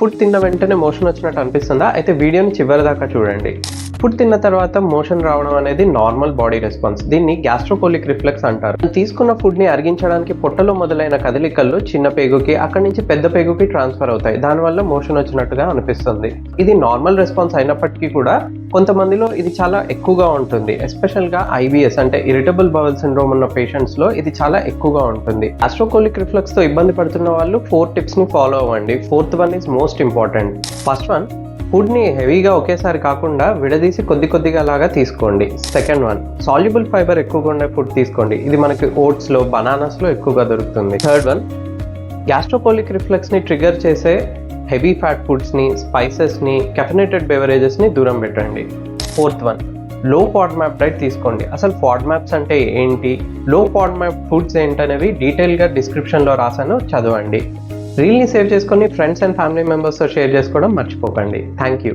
Food తిన్న వెంటనే motion వచ్చినట్టు అనిపిస్తుందా? అయితే వీడియోని చివరి దాకా చూడండి. ఫుడ్ తిన్న తర్వాత మోషన్ రావడం అనేది నార్మల్ బాడీ రెస్పాన్స్. దీన్ని గ్యాస్ట్రోకోలిక్ రిఫ్లెక్స్ అంటారు. తీసుకున్న ఫుడ్ని అరిగించడానికి పొట్టలో మొదలైన కదలికలు చిన్న పేగుకి అక్కడి నుంచి పెద్ద పేగుకి ట్రాన్స్ఫర్ అవుతాయి. దానివల్ల మోషన్ వచ్చినట్టుగా అనిపిస్తుంది. ఇది నార్మల్ రెస్పాన్స్ అయినప్పటికీ కూడా కొంతమందిలో ఇది చాలా ఎక్కువగా ఉంటుంది. ఎస్పెషల్గా ఐబిఎస్ అంటే ఇరిటబుల్ బవల్ సిండ్రోమ్ ఉన్న పేషెంట్స్లో ఇది చాలా ఎక్కువగా ఉంటుంది. ఆస్ట్రోకోలిక్ రిఫ్లెక్స్తో ఇబ్బంది పడుతున్న వాళ్ళు ఫోర్ టిప్స్ని ఫాలో అవ్వండి. Fourth one is most important. First one ఫుడ్ని హెవీగా ఒకేసారి కాకుండా విడదీసి కొద్ది కొద్దిగా లాగా తీసుకోండి. సెకండ్ వన్ సాల్యుబుల్ ఫైబర్ ఎక్కువగా ఉండే ఫుడ్ తీసుకోండి. ఇది మనకి ఓట్స్లో బనానాస్లో ఎక్కువగా దొరుకుతుంది. థర్డ్ వన్ గ్యాస్ట్రోపోలిక్ రిఫ్లెక్స్ని ట్రిగర్ చేసే హెవీ ఫ్యాట్ ఫుడ్స్ని స్పైసెస్ని కెఫినేటెడ్ బెవరేజెస్ని దూరం పెట్టండి. ఫోర్త్ వన్లో ఫాడ్ మ్యాప్ డైట్ తీసుకోండి. అసలు ఫాడ్ మ్యాప్స్ అంటే ఏంటి? లో ఫాడ్ మ్యాప్ ఫుడ్స్ ఏంటనేవి డీటెయిల్గా డిస్క్రిప్షన్లో రాశాను చదవండి. రీల్ని సేవ్ చేసుకొని ఫ్రెండ్స్ అండ్ ఫ్యామిలీ మెంబర్స్తో షేర్ చేసుకోవడం మర్చిపోకండి. Thank you.